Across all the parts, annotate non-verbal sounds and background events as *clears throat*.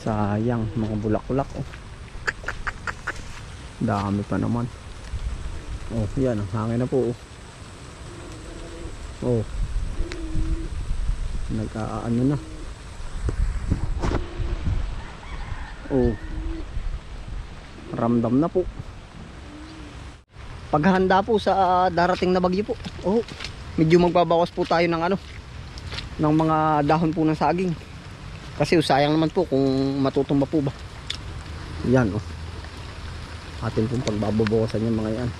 Sayang, mga bulak-bulak oh. Dami pa naman. Oh, yan, ang hangin na po oh. Oh. Nag-aano na. Oh. Ramdam na po. Paghahanda po sa ah, darating na bagyo po. Oh. Medyo magbabawas po tayo ng ano ng mga dahon po ng saging. Kasi sayang naman po kung matutumba po ba. Yan oh. Atin pong pagbabawasan yung mga yan.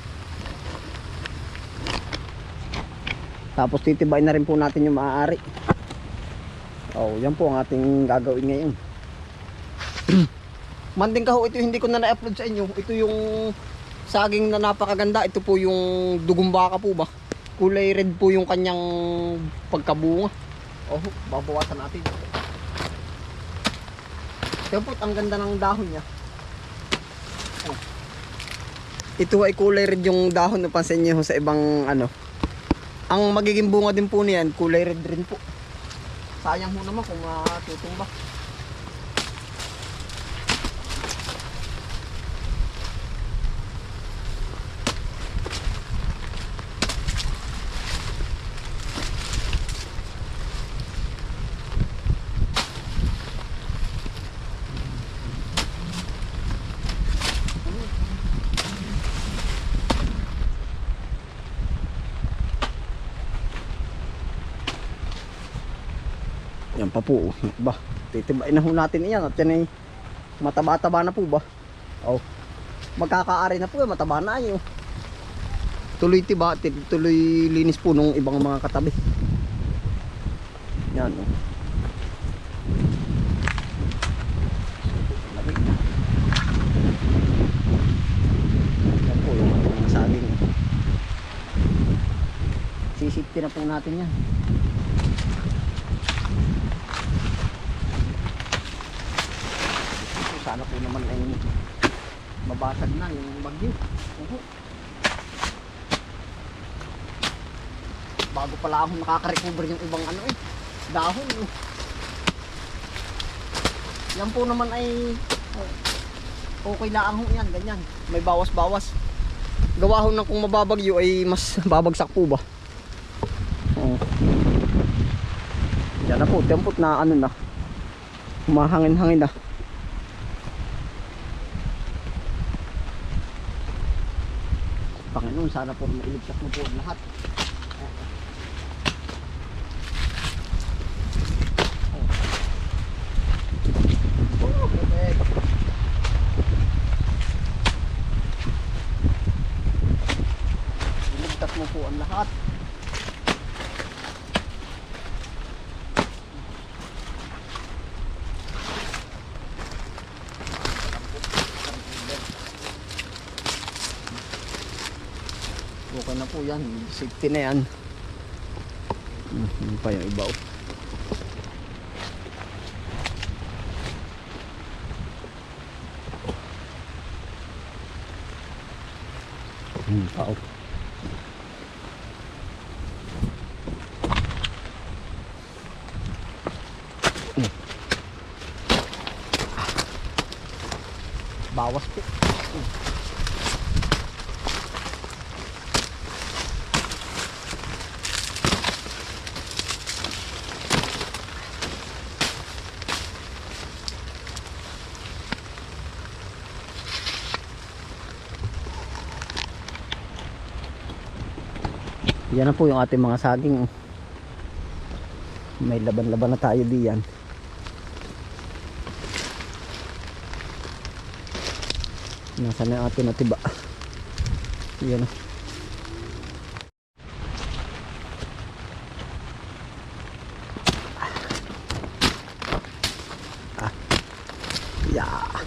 Tapos titibayin na rin po natin yung maaari. Oh, yan po ang ating gagawin ngayon. *clears throat* Manding ka ho, ito hindi ko na na-upload sa inyo. Ito yung saging na napakaganda. Ito po yung dugong baka po ba. Kulay red po yung kanyang pagkabunga. Oh, babawasan natin. Po, ang ganda ng dahon niya. Oh. Ito ay kulay red yung dahon. Napansin niyo sa ibang ano. Ang magiging bunga din po niyan, kulay red rin po. Sayang ho naman kung matutumba. Yan pa po. Ba, titibain na natin iyan at yan ay mataba-taba na po ba? Oh. Magkakaari na po, eh, mataba na ay. oh. Tuloy tiba, ti- tuloy linis po nung ibang mga katabi. Yan oh. Yan. Sisipti na po natin yan. Ito, sana po naman ay mabasag na yung bagyo. Oho. Bago pala ako nakaka-recover yung ibang ano eh, dahon. Eh. Yan po naman ay oh, okay lang ho yan, ganyan. May bawas-bawas. Gawa ho ng kung mababagyo ay mas *laughs* babagsak po ba? Oo. Yan na po, tempot na ano na. Humahangin-hangin na. Panginoon, sana po mailigtas mo po lahat. Okay na po yan. Safety na yan. Hmm, pa yung iba. oh. Hmm, tao. Hmm. Bawas po. Yan na po yung ating mga saging. May laban-laban na tayo diyan. Nasa na ating natiba. Yan oh. Ah. Yeah.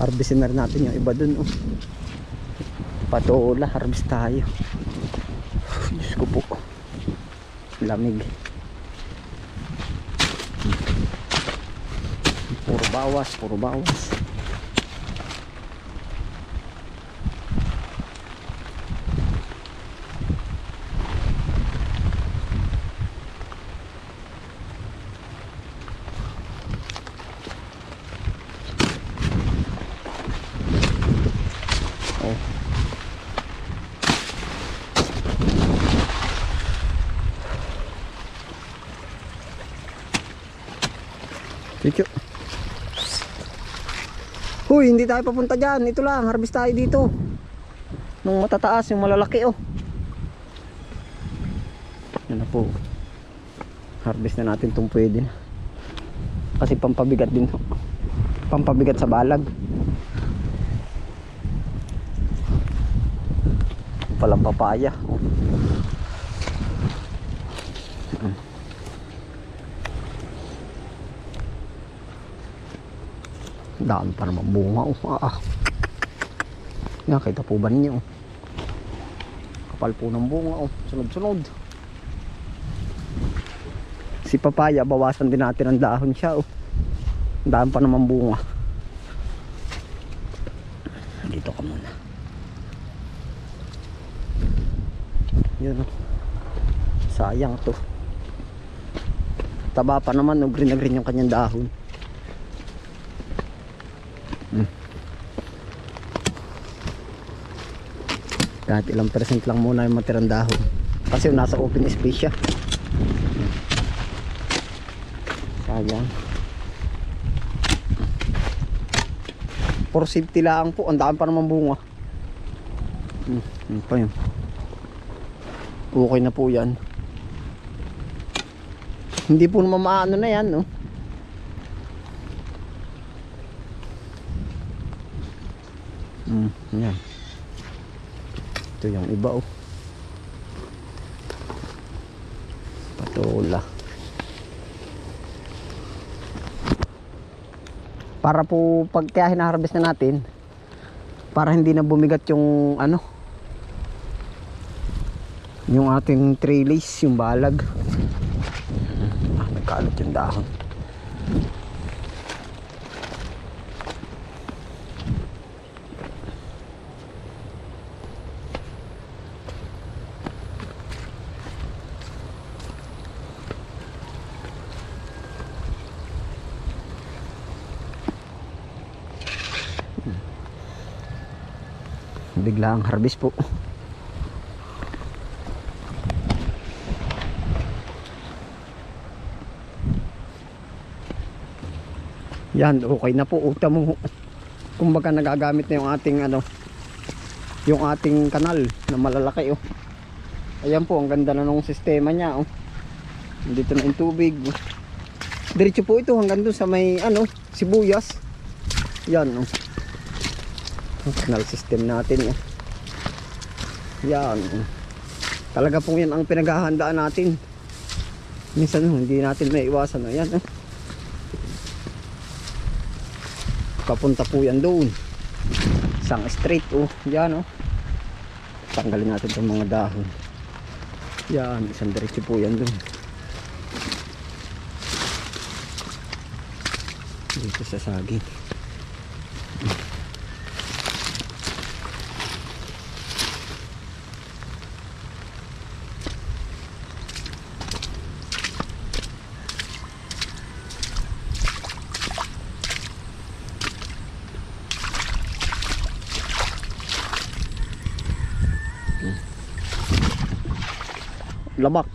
Harvestin natin yung iba dun oh. patola harvest tayo. Diyos ko po. Lamig. Puro bawas puro bawas Thank you. Hindi tayo papunta dyan. Ito lang, harvest tayo dito. Nung matataas, yung malalaki oh. Yan na po. Harvest na natin itong pwede. Kasi pampabigat din. Pampabigat sa balag. Palang papaya. Oh. Dami pa naman bunga. Oh. Ah, ah. Yan, kita po ba ninyo? oh. Kapal po ng bunga. Oh. Sunod-sunod. Si papaya, bawasan din natin ang dahon siya. Oh. Dami pa naman bunga. Dito ka muna. Yun oh. Sayang to. Taba pa naman, no? green na green yung kanyang dahon. Kahit ilang percent lang muna yung matirang dahon. Kasi nasa open space siya. Sayang. For safety lang po. Ang dami pa naman bunga. Hmm, yun pa. Okay na po yan. Hindi po naman maano na yan, no? Hmm, yan. Ito yung iba, oh. Patola. Para po pag kaya hinaharvest na natin, para hindi na bumigat yung ano, yung ating trellis, yung balag. Ah, nagkalat yung dahon. Bigla ang harvest po. Yan, okay na po. Uta mo. Kumbaga nagagamit na yung ating ano, yung ating kanal na malalaki oh. Ayan po, ang ganda na nung sistema niya oh. Dito na yung tubig. Diretso po ito hanggang doon sa may ano, sibuyas. Yan oh. Ang canal system natin oh. Yan. oh. Talaga po yan ang pinaghahandaan natin. Minsan oh, hindi natin maiwasan. Ayan oh. papunta po yan doon isang straight oh yan oh tanggalin natin itong mga dahon yan isang diretso po yan doon dito sa saging labak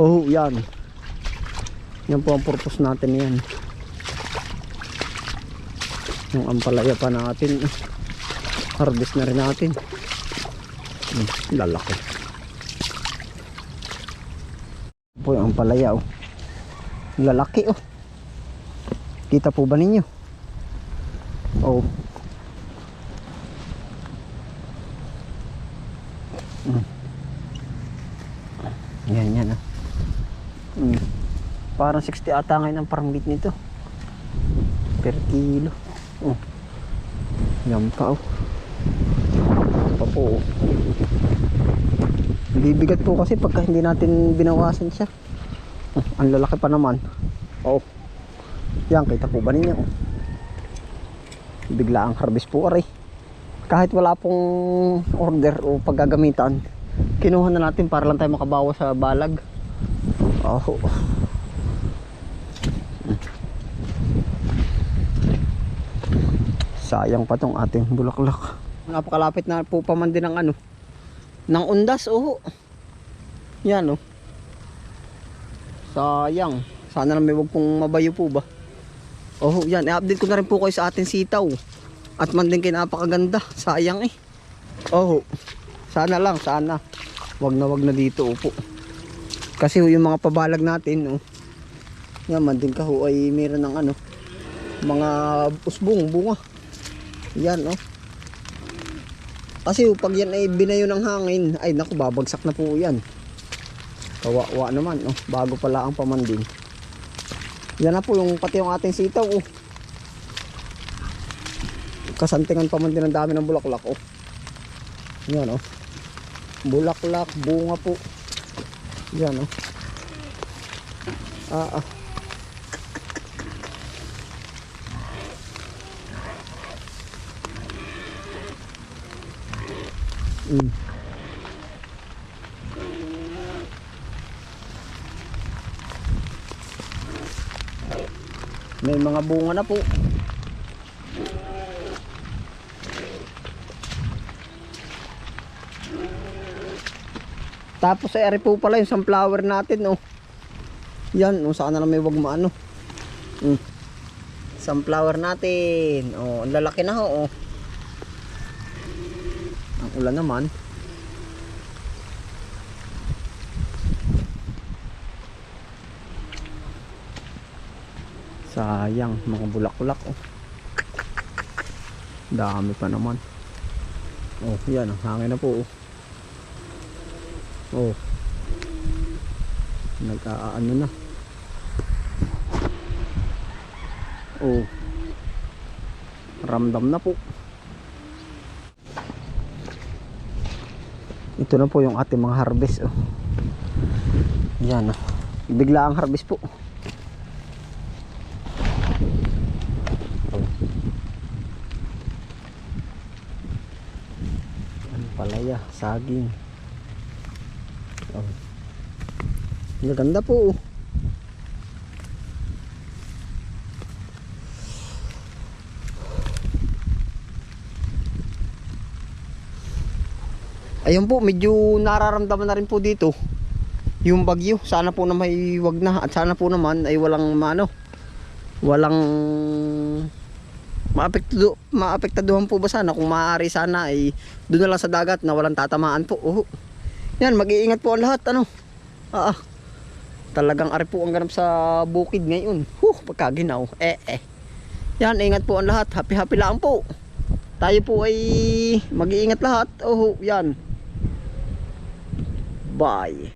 oh yan. Yan po ang purpose natin yan. Yung ampalaya pa natin. Harvest na rin natin. Hmm, lalaki. Po yung ampalaya oh. Lalaki oh. Kita po ba ninyo? Oh Yan, yan ah. Mm. Parang 60 ata ngayon ang parang meat nito. Per kilo. Oh. Yan pa oh. Pa po oh. Bibigat po kasi pagka hindi natin binawasan siya. Oh, ang lalaki pa naman. Oh. Yan, kita po ba ninyo? Oh. Bigla ang harvest po aray. Kahit wala pong order o paggagamitan, kinuha na natin para lang tayo makabawa sa balag oh. sayang pa tong ating bulaklak napakalapit na po pa man din ng ano ng undas oh yan oh sayang sana na may wag pong mabayo po ba Oh, yan. I-update ko na rin po kayo sa ating sitaw. At man din kayo napakaganda. Sayang eh. Oh, sana lang, sana. Wag na wag na dito, upo. Kasi yung mga pabalag natin, oh. Yan, man din ka ho, ay meron ng ano, mga usbong, bunga. Yan, oh. Kasi ho, pag yan ay binayo ng hangin, ay naku, babagsak na po yan. Kawawa naman, oh. Bago pala ang pamandin. Yan na po yung pati yung ating sitaw, oh. Kasantingan pa man ang dami ng bulaklak, oh. Yan, oh. Bulaklak, bunga po. Yan, oh. Ah, ah. Mm. May mga bunga na po. Tapos ay ari po pala yung sunflower natin, oh. Yan, oh, sana na may wag maano. Mm. Sunflower natin. Oh, ang lalaki na ho, oh. Ang ulan naman. Sayang, mga bulak-bulak, oh. Dami pa naman. Oh, yan, ang hangin na po, oh. Oh. Nag-aano na. Oh. Ramdam na po. Ito na po yung ating mga harvest oh. Yan oh. Bigla ang harvest po. Oh. Palaya, saging. Oh. Maganda po. Ayun po, medyo nararamdaman na rin po dito yung bagyo. Sana po na may wag na at sana po naman ay walang mano walang maapektado maapektaduhan po ba sana kung maaari sana ay doon na lang sa dagat na walang tatamaan po. Oh. Yan, mag-iingat po ang lahat ano. Ah, ah. Talagang ari po ang ganap sa bukid ngayon. Huh, pagkaginaw. Eh eh. Yan, ingat po ang lahat. Happy happy lang po. Tayo po ay mag-iingat lahat. Oh, yan. Bye.